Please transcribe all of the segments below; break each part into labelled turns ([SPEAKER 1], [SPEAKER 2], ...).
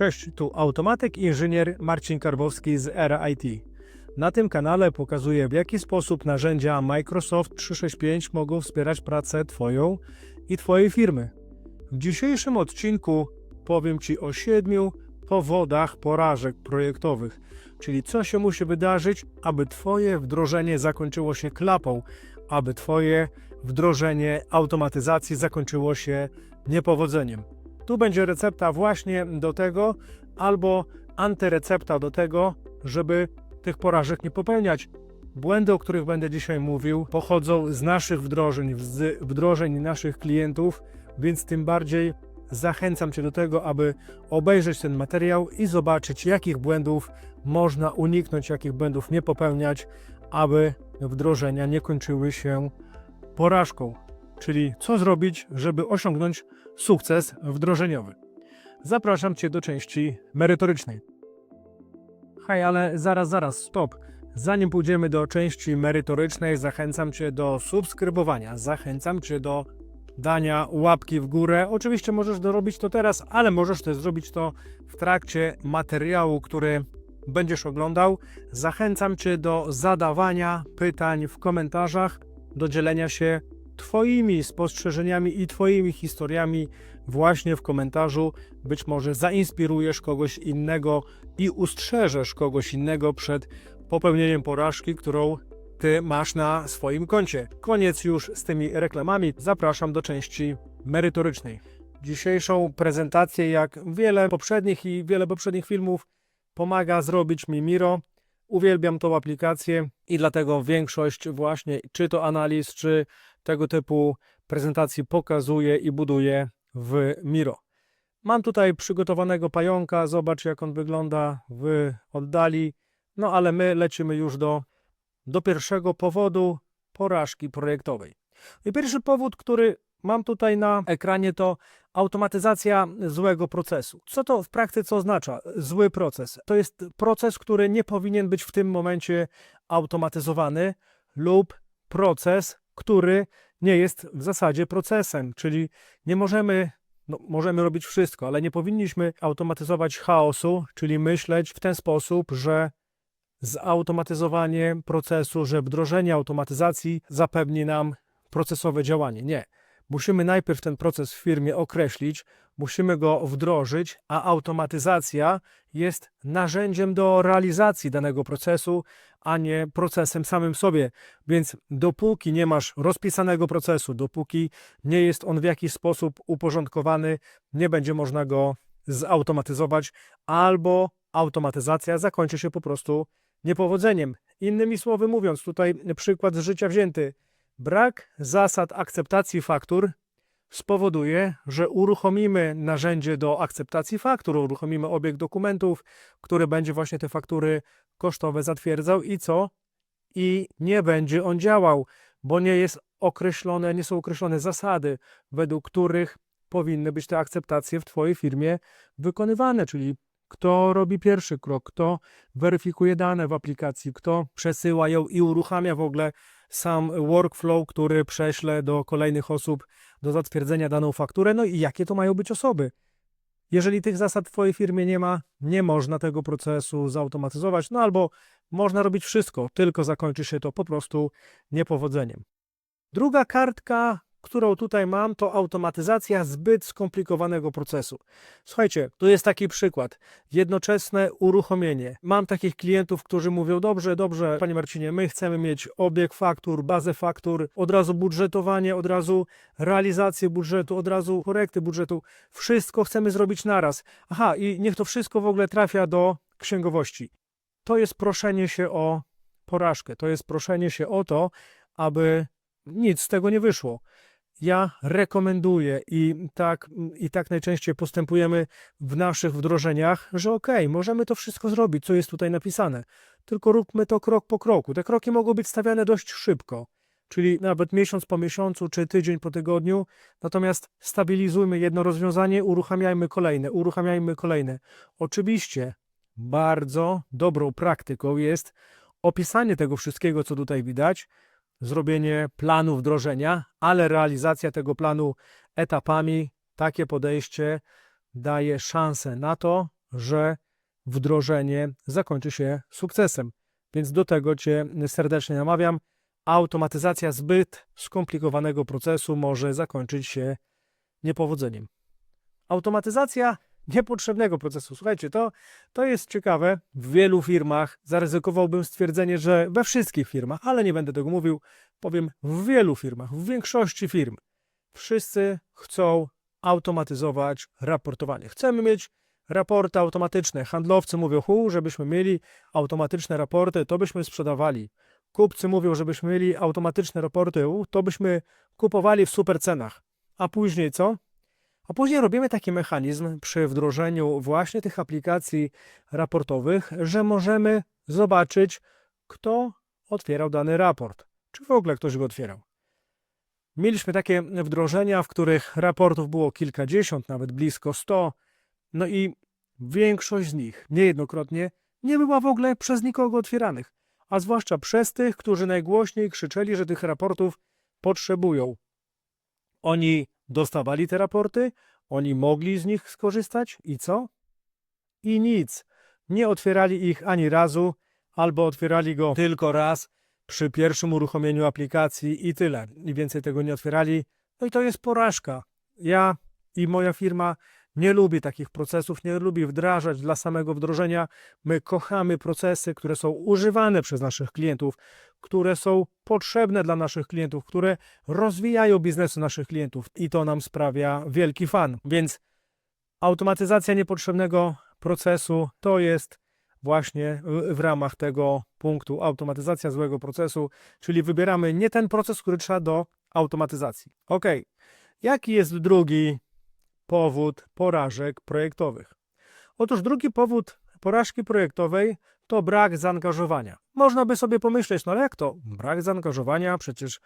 [SPEAKER 1] Cześć, tu automatyk inżynier Marcin Karbowski z Era IT. Na tym kanale pokazuję w jaki sposób narzędzia Microsoft 365 mogą wspierać pracę Twoją i Twojej firmy. W dzisiejszym odcinku powiem Ci o siedmiu powodach porażek projektowych, czyli co się musi wydarzyć, aby Twoje wdrożenie zakończyło się klapą, aby Twoje wdrożenie automatyzacji zakończyło się niepowodzeniem. Tu będzie recepta właśnie do tego, albo antyrecepta do tego, żeby tych porażek nie popełniać. Błędy, o których będę dzisiaj mówił, pochodzą z naszych wdrożeń, z wdrożeń naszych klientów, więc tym bardziej zachęcam Cię do tego, aby obejrzeć ten materiał i zobaczyć, jakich błędów można uniknąć, jakich błędów nie popełniać, aby wdrożenia nie kończyły się porażką. Czyli co zrobić, żeby osiągnąć sukces wdrożeniowy. Zapraszam Cię do części merytorycznej. Hej, ale zaraz, zaraz, stop. Zanim pójdziemy do części merytorycznej, zachęcam Cię do subskrybowania, zachęcam Cię do dania łapki w górę. Oczywiście możesz dorobić to teraz, ale możesz też zrobić to w trakcie materiału, który będziesz oglądał. Zachęcam Cię do zadawania pytań w komentarzach, do dzielenia się Twoimi spostrzeżeniami i Twoimi historiami właśnie w komentarzu. Być może zainspirujesz kogoś innego i ustrzeżesz kogoś innego przed popełnieniem porażki, którą Ty masz na swoim koncie. Koniec już z tymi reklamami. Zapraszam do części merytorycznej. Dzisiejszą prezentację, jak wiele poprzednich i wiele poprzednich filmów, pomaga zrobić mi Miro. Uwielbiam tą aplikację i dlatego większość właśnie, czy to analiz, czy tego typu prezentacji pokazuję i buduję w Miro. Mam tutaj przygotowanego pająka, zobacz jak on wygląda w oddali. No ale my lecimy już do, do pierwszego powodu porażki projektowej. I pierwszy powód, który mam tutaj na ekranie, to automatyzacja złego procesu. Co to w praktyce oznacza? Zły proces. To jest proces, który nie powinien być w tym momencie automatyzowany lub proces, który nie jest w zasadzie procesem, czyli nie możemy, no, możemy robić wszystko, ale nie powinniśmy automatyzować chaosu, czyli myśleć w ten sposób, że zautomatyzowanie procesu, że wdrożenie automatyzacji zapewni nam procesowe działanie. Nie. Musimy najpierw ten proces w firmie określić, musimy go wdrożyć, a automatyzacja jest narzędziem do realizacji danego procesu, a nie procesem samym sobie. Więc dopóki nie masz rozpisanego procesu, dopóki nie jest on w jakiś sposób uporządkowany, nie będzie można go zautomatyzować, albo automatyzacja zakończy się po prostu niepowodzeniem. Innymi słowy mówiąc, tutaj przykład z życia wzięty. Brak zasad akceptacji faktur spowoduje, że uruchomimy narzędzie do akceptacji faktur, uruchomimy obieg dokumentów, który będzie właśnie te faktury kosztowe zatwierdzał i co? I nie będzie on działał, bo nie jest określone, nie są określone zasady, według których powinny być te akceptacje w Twojej firmie wykonywane, czyli kto robi pierwszy krok, kto weryfikuje dane w aplikacji, kto przesyła ją i uruchamia w ogóle sam workflow, który prześle do kolejnych osób do zatwierdzenia daną fakturę, no i jakie to mają być osoby. Jeżeli tych zasad w Twojej firmie nie ma, nie można tego procesu zautomatyzować, no albo można robić wszystko, tylko zakończy się to po prostu niepowodzeniem. Druga kartka, którą tutaj mam, to automatyzacja zbyt skomplikowanego procesu. Słuchajcie, tu jest taki przykład. Jednoczesne uruchomienie. Mam takich klientów, którzy mówią: Dobrze, dobrze, panie Marcinie, my chcemy mieć obieg faktur, bazę faktur, od razu budżetowanie, od razu realizację budżetu, od razu korekty budżetu. Wszystko chcemy zrobić naraz. Aha, i niech to wszystko w ogóle trafia do księgowości. To jest proszenie się o porażkę. To jest proszenie się o to, aby nic z tego nie wyszło ja rekomenduję i tak, i tak najczęściej postępujemy w naszych wdrożeniach, że okay, możemy to wszystko zrobić, co jest tutaj napisane, tylko róbmy to krok po kroku. Te kroki mogą być stawiane dość szybko, czyli nawet miesiąc po miesiącu czy tydzień po tygodniu, natomiast stabilizujmy jedno rozwiązanie, uruchamiajmy kolejne, uruchamiajmy kolejne. Oczywiście bardzo dobrą praktyką jest opisanie tego wszystkiego, co tutaj widać, zrobienie planu wdrożenia, ale realizacja tego planu etapami, takie podejście daje szansę na to, że wdrożenie zakończy się sukcesem. Więc do tego Cię serdecznie namawiam. Automatyzacja zbyt skomplikowanego procesu może zakończyć się niepowodzeniem. Automatyzacja niepotrzebnego procesu. Słuchajcie, to, to jest ciekawe. W wielu firmach zaryzykowałbym stwierdzenie, że we wszystkich firmach, ale nie będę tego mówił, powiem w wielu firmach, w większości firm. Wszyscy chcą automatyzować raportowanie. Chcemy mieć raporty automatyczne. Handlowcy mówią, hu, żebyśmy mieli automatyczne raporty, to byśmy sprzedawali. Kupcy mówią, żebyśmy mieli automatyczne raporty, to byśmy kupowali w super cenach. A później co? A później robimy taki mechanizm przy wdrożeniu właśnie tych aplikacji raportowych, że możemy zobaczyć, kto otwierał dany raport. Czy w ogóle ktoś go otwierał. Mieliśmy takie wdrożenia, w których raportów było kilkadziesiąt, nawet blisko sto. No i większość z nich niejednokrotnie nie była w ogóle przez nikogo otwieranych, a zwłaszcza przez tych, którzy najgłośniej krzyczeli, że tych raportów potrzebują. Oni dostawali te raporty, oni mogli z nich skorzystać i co? I nic. Nie otwierali ich ani razu, albo otwierali go tylko raz przy pierwszym uruchomieniu aplikacji i tyle. I więcej tego nie otwierali. No i to jest porażka. Ja i moja firma nie lubi takich procesów, nie lubi wdrażać dla samego wdrożenia. My kochamy procesy, które są używane przez naszych klientów, które są potrzebne dla naszych klientów, które rozwijają biznesy naszych klientów i to nam sprawia wielki fan. Więc automatyzacja niepotrzebnego procesu to jest właśnie w, ramach tego punktu automatyzacja złego procesu, czyli wybieramy nie ten proces, który trzeba do automatyzacji. Ok, jaki jest drugi powód porażek projektowych? Otóż drugi powód porażki projektowej to brak zaangażowania. Można by sobie pomyśleć, no ale jak to? Brak zaangażowania? Przecież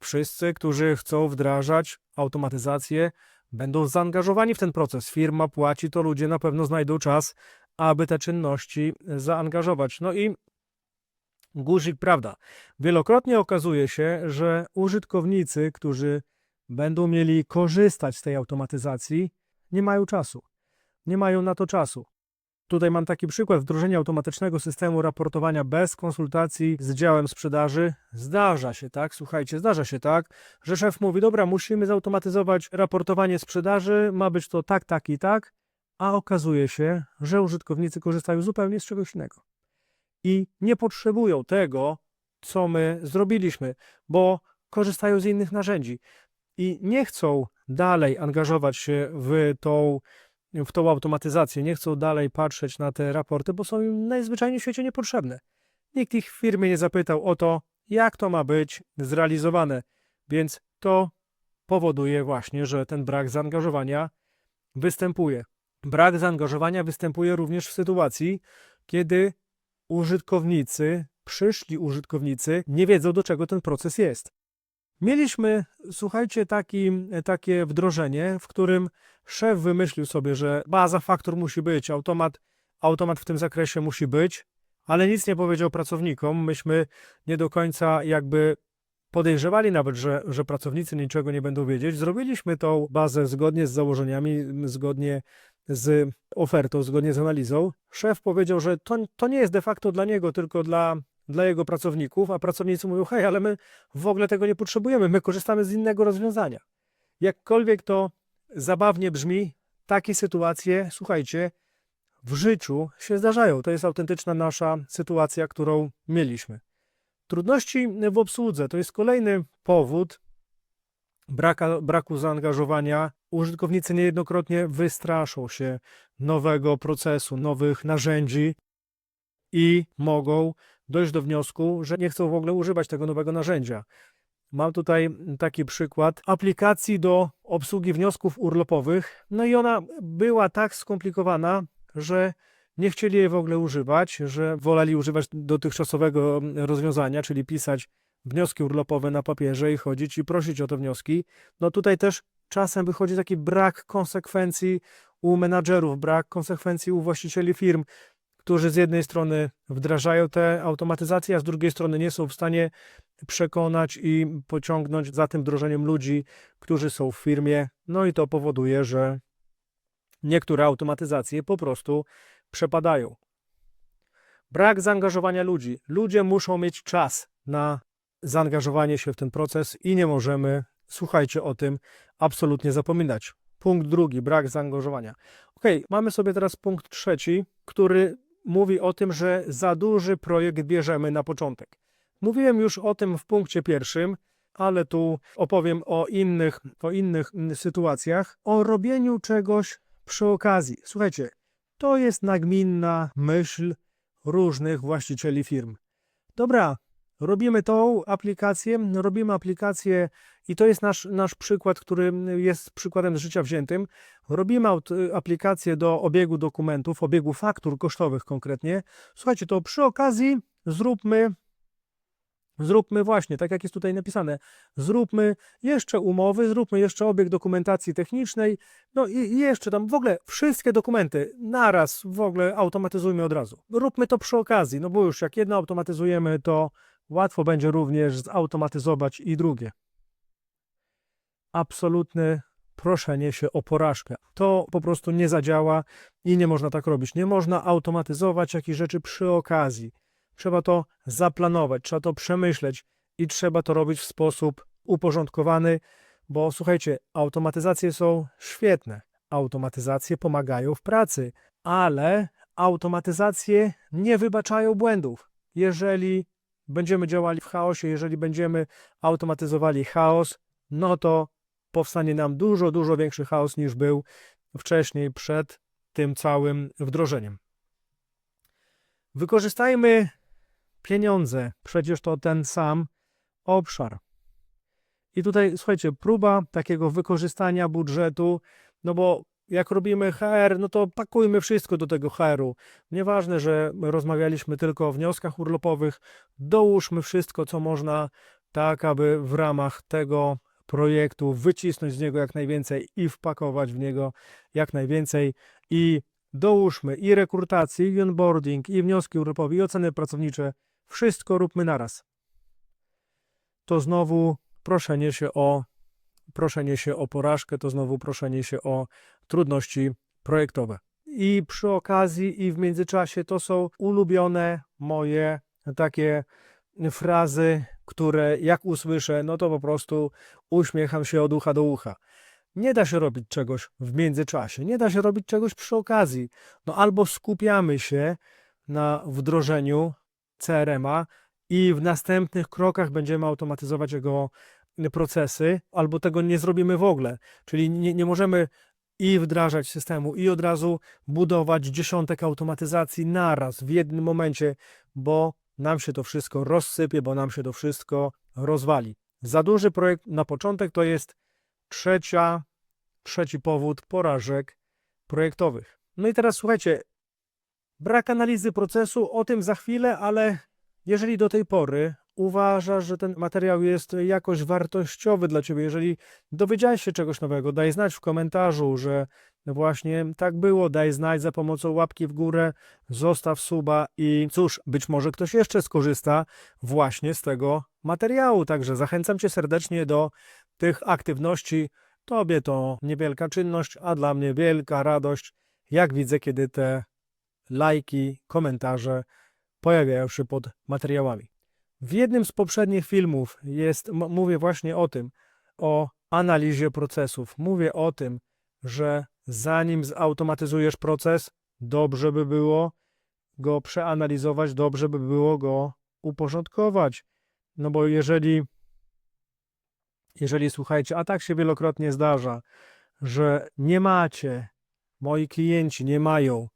[SPEAKER 1] wszyscy, którzy chcą wdrażać automatyzację, będą zaangażowani w ten proces. Firma płaci, to ludzie na pewno znajdą czas, aby te czynności zaangażować. No i guzik, prawda. Wielokrotnie okazuje się, że użytkownicy, którzy będą mieli korzystać z tej automatyzacji, nie mają czasu. Nie mają na to czasu. Tutaj mam taki przykład wdrożenia automatycznego systemu raportowania bez konsultacji z działem sprzedaży. Zdarza się tak, słuchajcie, zdarza się tak, że szef mówi: Dobra, musimy zautomatyzować raportowanie sprzedaży, ma być to tak, tak i tak, a okazuje się, że użytkownicy korzystają zupełnie z czegoś innego i nie potrzebują tego, co my zrobiliśmy, bo korzystają z innych narzędzi i nie chcą dalej angażować się w tą, w tą automatyzację, nie chcą dalej patrzeć na te raporty, bo są im najzwyczajniej w świecie niepotrzebne. Nikt ich w firmie nie zapytał o to, jak to ma być zrealizowane, więc to powoduje właśnie, że ten brak zaangażowania występuje. Brak zaangażowania występuje również w sytuacji, kiedy użytkownicy, przyszli użytkownicy nie wiedzą, do czego ten proces jest. Mieliśmy, słuchajcie, taki, takie wdrożenie, w którym szef wymyślił sobie, że baza faktur musi być, automat, automat w tym zakresie musi być, ale nic nie powiedział pracownikom. Myśmy nie do końca jakby podejrzewali nawet, że, że pracownicy niczego nie będą wiedzieć. Zrobiliśmy tą bazę zgodnie z założeniami, zgodnie z ofertą, zgodnie z analizą. Szef powiedział, że to, to nie jest de facto dla niego, tylko dla, dla jego pracowników, a pracownicy mówią, hej, ale my w ogóle tego nie potrzebujemy, my korzystamy z innego rozwiązania. Jakkolwiek to zabawnie brzmi, takie sytuacje, słuchajcie, w życiu się zdarzają. To jest autentyczna nasza sytuacja, którą mieliśmy. Trudności w obsłudze to jest kolejny powód braka, braku zaangażowania. Użytkownicy niejednokrotnie wystraszą się nowego procesu, nowych narzędzi i mogą dojść do wniosku, że nie chcą w ogóle używać tego nowego narzędzia. Mam tutaj taki przykład aplikacji do obsługi wniosków urlopowych. No i ona była tak skomplikowana, że nie chcieli jej w ogóle używać, że woleli używać dotychczasowego rozwiązania, czyli pisać wnioski urlopowe na papierze i chodzić i prosić o te wnioski. No tutaj też czasem wychodzi taki brak konsekwencji u menadżerów, brak konsekwencji u właścicieli firm, którzy z jednej strony wdrażają te automatyzacje, a z drugiej strony nie są w stanie przekonać i pociągnąć za tym wdrożeniem ludzi, którzy są w firmie. No i to powoduje, że niektóre automatyzacje po prostu przepadają. Brak zaangażowania ludzi. Ludzie muszą mieć czas na zaangażowanie się w ten proces i nie możemy, słuchajcie o tym, absolutnie zapominać. Punkt drugi, brak zaangażowania. Ok, mamy sobie teraz punkt trzeci, który mówi o tym, że za duży projekt bierzemy na początek. Mówiłem już o tym w punkcie pierwszym, ale tu opowiem o innych, o innych mm, sytuacjach, o robieniu czegoś przy okazji. Słuchajcie, to jest nagminna myśl różnych właścicieli firm. Dobra, robimy tą aplikację, robimy aplikację i to jest nasz, nasz przykład, który jest przykładem z życia wziętym. Robimy aut- aplikację do obiegu dokumentów, obiegu faktur kosztowych konkretnie. Słuchajcie, to przy okazji zróbmy Zróbmy właśnie, tak jak jest tutaj napisane, zróbmy jeszcze umowy, zróbmy jeszcze obieg dokumentacji technicznej, no i jeszcze tam w ogóle wszystkie dokumenty naraz w ogóle automatyzujmy od razu. Róbmy to przy okazji, no bo już jak jedno automatyzujemy, to łatwo będzie również zautomatyzować i drugie. Absolutne proszenie się o porażkę. To po prostu nie zadziała i nie można tak robić. Nie można automatyzować jakichś rzeczy przy okazji. Trzeba to zaplanować, trzeba to przemyśleć i trzeba to robić w sposób uporządkowany, bo słuchajcie, automatyzacje są świetne. Automatyzacje pomagają w pracy, ale automatyzacje nie wybaczają błędów. Jeżeli będziemy działali w chaosie, jeżeli będziemy automatyzowali chaos, no to powstanie nam dużo, dużo większy chaos niż był wcześniej przed tym całym wdrożeniem. Wykorzystajmy pieniądze. Przecież to ten sam obszar. I tutaj, słuchajcie, próba takiego wykorzystania budżetu, no bo jak robimy HR, no to pakujmy wszystko do tego HR-u. Nieważne, że rozmawialiśmy tylko o wnioskach urlopowych, dołóżmy wszystko, co można, tak aby w ramach tego projektu wycisnąć z niego jak najwięcej i wpakować w niego jak najwięcej i dołóżmy i rekrutację, i onboarding, i wnioski urlopowe, i oceny pracownicze, wszystko róbmy naraz. To znowu proszenie się o proszenie się o porażkę, to znowu proszenie się o trudności projektowe. I przy okazji i w międzyczasie to są ulubione moje takie frazy, które jak usłyszę, no to po prostu uśmiecham się od ucha do ucha. Nie da się robić czegoś w międzyczasie, nie da się robić czegoś przy okazji. No albo skupiamy się na wdrożeniu CRM-a i w następnych krokach będziemy automatyzować jego procesy, albo tego nie zrobimy w ogóle. Czyli nie, nie możemy i wdrażać systemu, i od razu budować dziesiątek automatyzacji naraz w jednym momencie, bo nam się to wszystko rozsypie, bo nam się to wszystko rozwali. Za duży projekt na początek to jest trzecia, trzeci powód porażek projektowych. No i teraz słuchajcie, brak analizy procesu, o tym za chwilę, ale jeżeli do tej pory uważasz, że ten materiał jest jakoś wartościowy dla Ciebie, jeżeli dowiedziałeś się czegoś nowego, daj znać w komentarzu, że właśnie tak było, daj znać za pomocą łapki w górę, zostaw suba i cóż, być może ktoś jeszcze skorzysta właśnie z tego materiału, także zachęcam Cię serdecznie do tych aktywności. Tobie to niewielka czynność, a dla mnie wielka radość, jak widzę, kiedy te lajki, komentarze pojawiają się pod materiałami. W jednym z poprzednich filmów jest, mówię właśnie o tym, o analizie procesów. Mówię o tym, że zanim zautomatyzujesz proces, dobrze by było go przeanalizować, dobrze by było go uporządkować. No bo jeżeli, jeżeli słuchajcie, a tak się wielokrotnie zdarza, że nie macie, moi klienci nie mają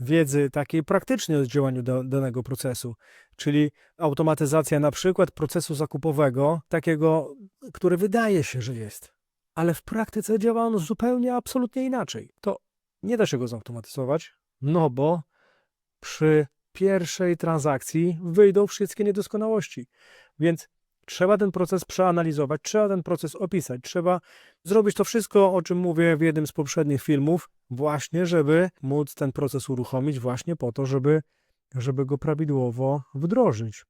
[SPEAKER 1] wiedzy takiej praktycznej o działaniu da, danego procesu, czyli automatyzacja na przykład procesu zakupowego, takiego, który wydaje się, że jest, ale w praktyce działa on zupełnie, absolutnie inaczej. To nie da się go zautomatyzować, no bo przy pierwszej transakcji wyjdą wszystkie niedoskonałości. Więc trzeba ten proces przeanalizować, trzeba ten proces opisać, trzeba zrobić to wszystko, o czym mówię w jednym z poprzednich filmów, właśnie, żeby móc ten proces uruchomić, właśnie po to, żeby, żeby go prawidłowo wdrożyć.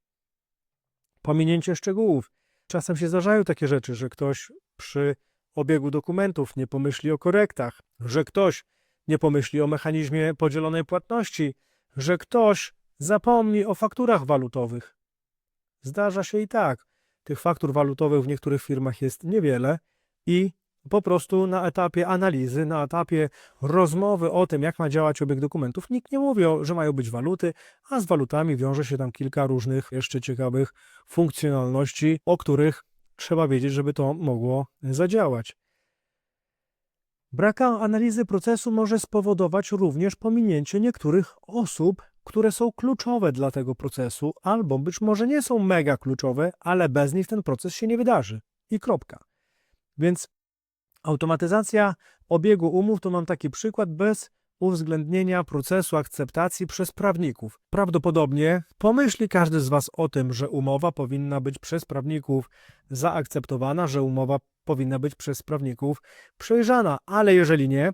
[SPEAKER 1] Pominięcie szczegółów. Czasem się zdarzają takie rzeczy, że ktoś przy obiegu dokumentów nie pomyśli o korektach, że ktoś nie pomyśli o mechanizmie podzielonej płatności, że ktoś zapomni o fakturach walutowych. Zdarza się i tak. Tych faktur walutowych w niektórych firmach jest niewiele i po prostu na etapie analizy, na etapie rozmowy o tym, jak ma działać obieg dokumentów, nikt nie mówi, że mają być waluty, a z walutami wiąże się tam kilka różnych jeszcze ciekawych funkcjonalności, o których trzeba wiedzieć, żeby to mogło zadziałać. Brak analizy procesu może spowodować również pominięcie niektórych osób, które są kluczowe dla tego procesu, albo być może nie są mega kluczowe, ale bez nich ten proces się nie wydarzy. I kropka. Więc automatyzacja obiegu umów to mam taki przykład bez uwzględnienia procesu akceptacji przez prawników. Prawdopodobnie pomyśli każdy z Was o tym, że umowa powinna być przez prawników zaakceptowana, że umowa powinna być przez prawników przejrzana, ale jeżeli nie,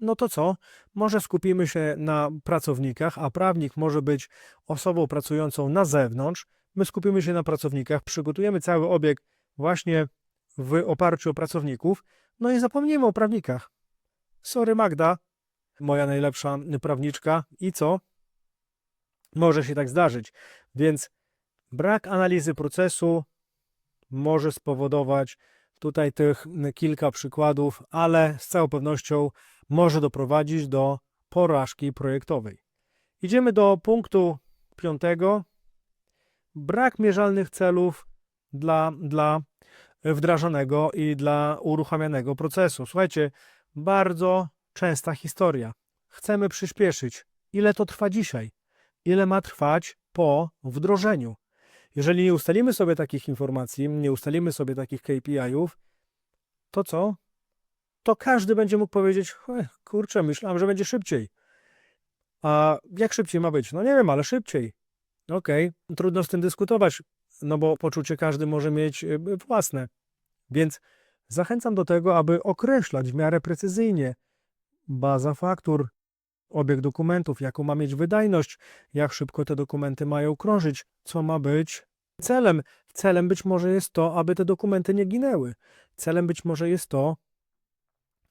[SPEAKER 1] no to co? Może skupimy się na pracownikach, a prawnik może być osobą pracującą na zewnątrz. My skupimy się na pracownikach, przygotujemy cały obieg właśnie w oparciu o pracowników, no i zapomnimy o prawnikach. Sorry Magda, moja najlepsza prawniczka i co? Może się tak zdarzyć. Więc brak analizy procesu może spowodować tutaj tych kilka przykładów, ale z całą pewnością może doprowadzić do porażki projektowej. Idziemy do punktu piątego. Brak mierzalnych celów dla, dla wdrażanego i dla uruchamianego procesu. Słuchajcie, bardzo częsta historia. Chcemy przyspieszyć. Ile to trwa dzisiaj? Ile ma trwać po wdrożeniu? Jeżeli nie ustalimy sobie takich informacji, nie ustalimy sobie takich KPI-ów, to co? To każdy będzie mógł powiedzieć: Kurczę, myślałem, że będzie szybciej. A jak szybciej ma być? No nie wiem, ale szybciej. Okej, okay. trudno z tym dyskutować, no bo poczucie każdy może mieć y, własne. Więc zachęcam do tego, aby określać w miarę precyzyjnie baza faktur, obieg dokumentów, jaką ma mieć wydajność, jak szybko te dokumenty mają krążyć, co ma być celem. Celem być może jest to, aby te dokumenty nie ginęły. Celem być może jest to,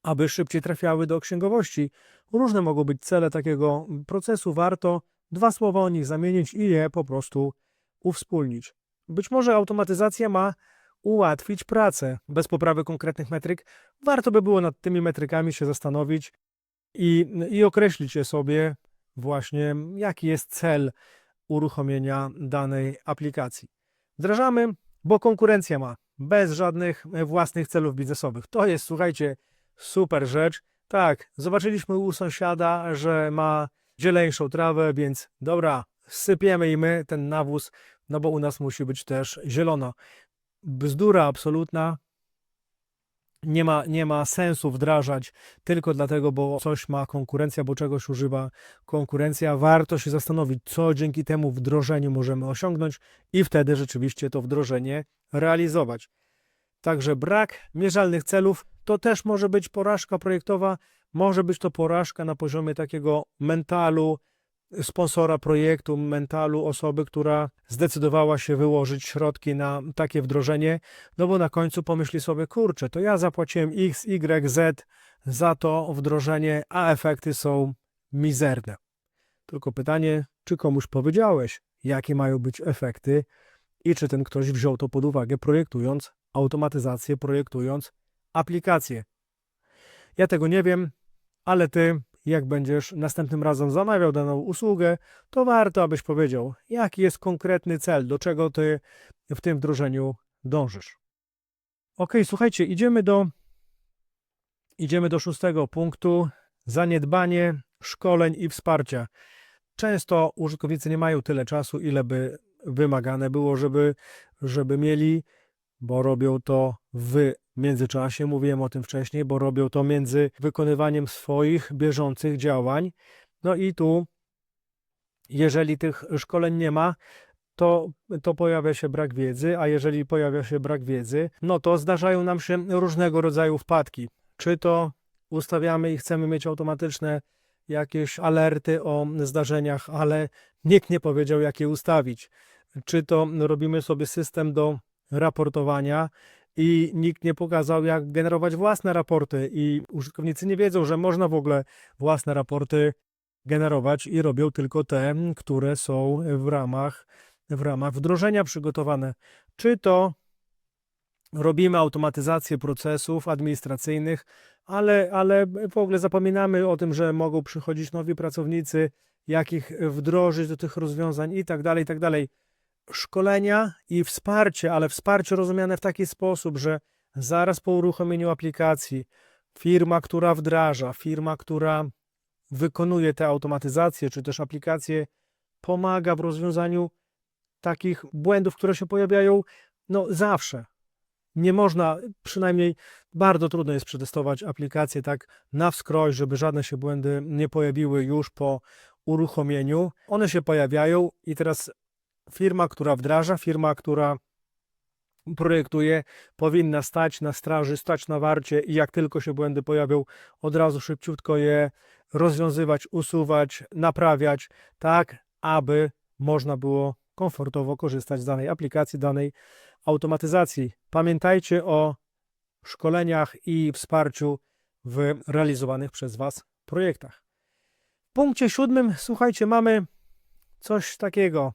[SPEAKER 1] aby szybciej trafiały do księgowości. Różne mogą być cele takiego procesu. Warto dwa słowa o nich zamienić i je po prostu uwspólnić. Być może automatyzacja ma ułatwić pracę. Bez poprawy konkretnych metryk warto by było nad tymi metrykami się zastanowić i, i określić je sobie właśnie, jaki jest cel uruchomienia danej aplikacji. Wdrażamy, bo konkurencja ma bez żadnych własnych celów biznesowych. To jest, słuchajcie, super rzecz. Tak, zobaczyliśmy u sąsiada, że ma zieleńszą trawę, więc dobra, sypiemy i my ten nawóz, no bo u nas musi być też zielono. Bzdura absolutna. Nie ma, nie ma sensu wdrażać tylko dlatego, bo coś ma konkurencja, bo czegoś używa konkurencja. Warto się zastanowić, co dzięki temu wdrożeniu możemy osiągnąć i wtedy rzeczywiście to wdrożenie realizować. Także brak mierzalnych celów to też może być porażka projektowa, może być to porażka na poziomie takiego mentalu sponsora projektu, mentalu osoby, która zdecydowała się wyłożyć środki na takie wdrożenie, no bo na końcu pomyśli sobie, kurczę, to ja zapłaciłem X, Y, Z za to wdrożenie, a efekty są mizerne. Tylko pytanie, czy komuś powiedziałeś, jakie mają być efekty i czy ten ktoś wziął to pod uwagę, projektując automatyzację, projektując aplikację. Ja tego nie wiem, ale ty, jak będziesz następnym razem zamawiał daną usługę, to warto, abyś powiedział, jaki jest konkretny cel, do czego ty w tym wdrożeniu dążysz. Ok, słuchajcie, idziemy do, idziemy do szóstego punktu. Zaniedbanie szkoleń i wsparcia. Często użytkownicy nie mają tyle czasu, ile by wymagane było, żeby, żeby mieli, bo robią to w międzyczasie, mówiłem o tym wcześniej, bo robią to między wykonywaniem swoich bieżących działań. No i tu, jeżeli tych szkoleń nie ma, to, to pojawia się brak wiedzy, a jeżeli pojawia się brak wiedzy, no to zdarzają nam się różnego rodzaju wpadki. Czy to ustawiamy i chcemy mieć automatyczne jakieś alerty o zdarzeniach, ale nikt nie powiedział, jak je ustawić. Czy to robimy sobie system do raportowania i nikt nie pokazał, jak generować własne raporty, i użytkownicy nie wiedzą, że można w ogóle własne raporty generować i robią tylko te, które są w ramach, w ramach wdrożenia przygotowane. Czy to robimy automatyzację procesów administracyjnych, ale, ale w ogóle zapominamy o tym, że mogą przychodzić nowi pracownicy, jak ich wdrożyć do tych rozwiązań i tak dalej, i tak dalej. Szkolenia i wsparcie, ale wsparcie rozumiane w taki sposób, że zaraz po uruchomieniu aplikacji firma, która wdraża, firma, która wykonuje te automatyzacje, czy też aplikacje, pomaga w rozwiązaniu takich błędów, które się pojawiają no zawsze. Nie można, przynajmniej bardzo trudno jest przetestować aplikację tak na wskroś, żeby żadne się błędy nie pojawiły już po uruchomieniu. One się pojawiają i teraz firma, która wdraża, firma, która projektuje, powinna stać na straży, stać na warcie i jak tylko się błędy pojawią, od razu szybciutko je rozwiązywać, usuwać, naprawiać, tak aby można było komfortowo korzystać z danej aplikacji, danej automatyzacji. Pamiętajcie o szkoleniach i wsparciu w realizowanych przez Was projektach. W punkcie siódmym, słuchajcie, mamy coś takiego.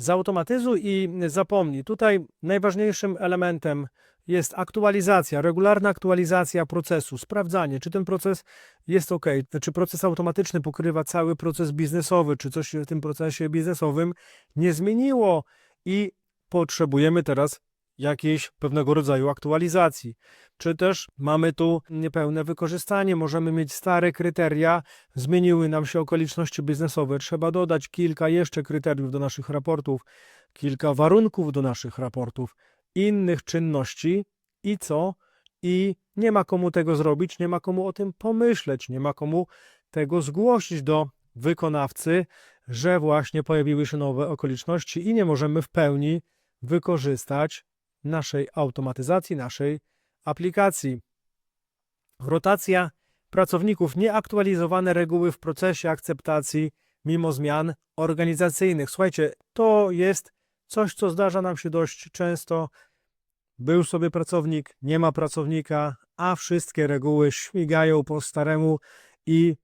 [SPEAKER 1] Zautomatyzuj i zapomnij. Tutaj najważniejszym elementem jest aktualizacja, regularna aktualizacja procesu, sprawdzanie, czy ten proces jest ok, czy proces automatyczny pokrywa cały proces biznesowy, czy coś się w tym procesie biznesowym nie zmieniło i potrzebujemy teraz jakiejś pewnego rodzaju aktualizacji. Czy też mamy tu niepełne wykorzystanie, możemy mieć stare kryteria, zmieniły nam się okoliczności biznesowe, trzeba dodać kilka jeszcze kryteriów do naszych raportów, kilka warunków do naszych raportów, innych czynności i co? I nie ma komu tego zrobić, nie ma komu o tym pomyśleć, nie ma komu tego zgłosić do wykonawcy, że właśnie pojawiły się nowe okoliczności i nie możemy w pełni wykorzystać naszej automatyzacji, naszej aplikacji. Rotacja pracowników, nieaktualizowane reguły w procesie akceptacji mimo zmian organizacyjnych. Słuchajcie, to jest coś, co zdarza nam się dość często. Był sobie pracownik, nie ma pracownika, a wszystkie reguły śmigają po staremu i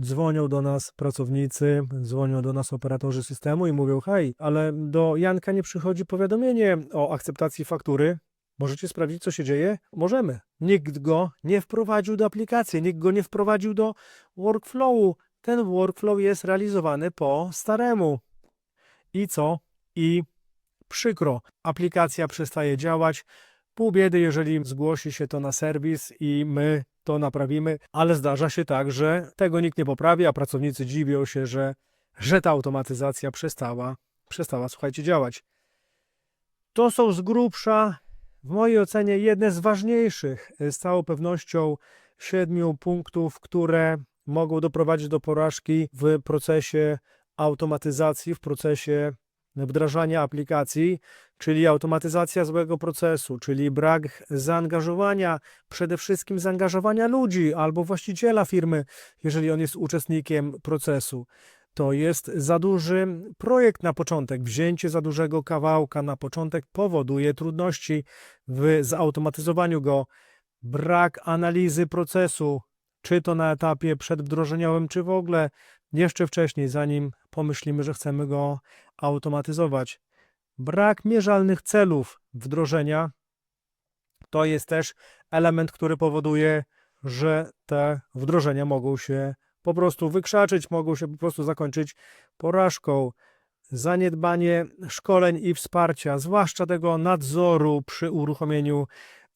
[SPEAKER 1] dzwonią do nas pracownicy, dzwonią do nas operatorzy systemu i mówią: Hej, ale do Janka nie przychodzi powiadomienie o akceptacji faktury. Możecie sprawdzić, co się dzieje? Możemy. Nikt go nie wprowadził do aplikacji, nikt go nie wprowadził do workflowu. Ten workflow jest realizowany po staremu. I co? I przykro, aplikacja przestaje działać. Pół biedy, jeżeli zgłosi się to na serwis i my to naprawimy, ale zdarza się tak, że tego nikt nie poprawi, a pracownicy dziwią się, że, że ta automatyzacja przestała, przestała, słuchajcie, działać. To są z grubsza, w mojej ocenie, jedne z ważniejszych, z całą pewnością, siedmiu punktów, które mogą doprowadzić do porażki w procesie automatyzacji, w procesie wdrażania aplikacji, czyli automatyzacja złego procesu, czyli brak zaangażowania, przede wszystkim zaangażowania ludzi albo właściciela firmy, jeżeli on jest uczestnikiem procesu. To jest za duży projekt na początek. Wzięcie za dużego kawałka na początek powoduje trudności w zautomatyzowaniu go. Brak analizy procesu, czy to na etapie przedwdrożeniowym, czy w ogóle jeszcze wcześniej, zanim pomyślimy, że chcemy go automatyzować. Brak mierzalnych celów wdrożenia to jest też element, który powoduje, że te wdrożenia mogą się po prostu wykrzaczyć, mogą się po prostu zakończyć porażką. Zaniedbanie szkoleń i wsparcia, zwłaszcza tego nadzoru przy uruchomieniu,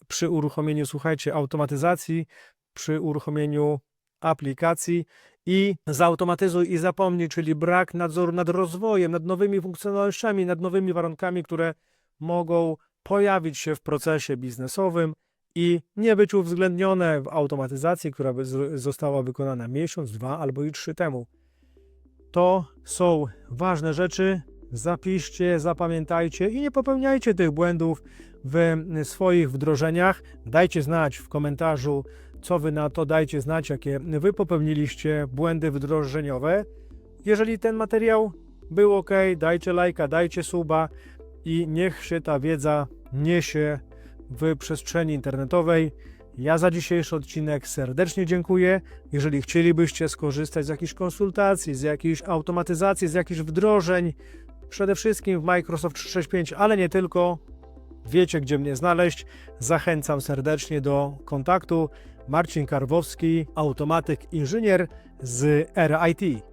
[SPEAKER 1] przy uruchomieniu, słuchajcie, automatyzacji, przy uruchomieniu aplikacji i zautomatyzuj i zapomnij, czyli brak nadzoru nad rozwojem, nad nowymi funkcjonalnościami, nad nowymi warunkami, które mogą pojawić się w procesie biznesowym i nie być uwzględnione w automatyzacji, która została wykonana miesiąc, dwa albo i trzy temu. To są ważne rzeczy. Zapiszcie, zapamiętajcie i nie popełniajcie tych błędów w swoich wdrożeniach. Dajcie znać w komentarzu, co wy na to dajcie znać, jakie wy popełniliście błędy wdrożeniowe. Jeżeli ten materiał był ok, dajcie lajka, dajcie suba i niech się ta wiedza niesie w przestrzeni internetowej. Ja za dzisiejszy odcinek serdecznie dziękuję. Jeżeli chcielibyście skorzystać z jakichś konsultacji, z jakiejś automatyzacji, z jakichś wdrożeń, przede wszystkim w Microsoft 365, ale nie tylko, wiecie gdzie mnie znaleźć. Zachęcam serdecznie do kontaktu. Marcin Karwowski, automatyk inżynier z RIT.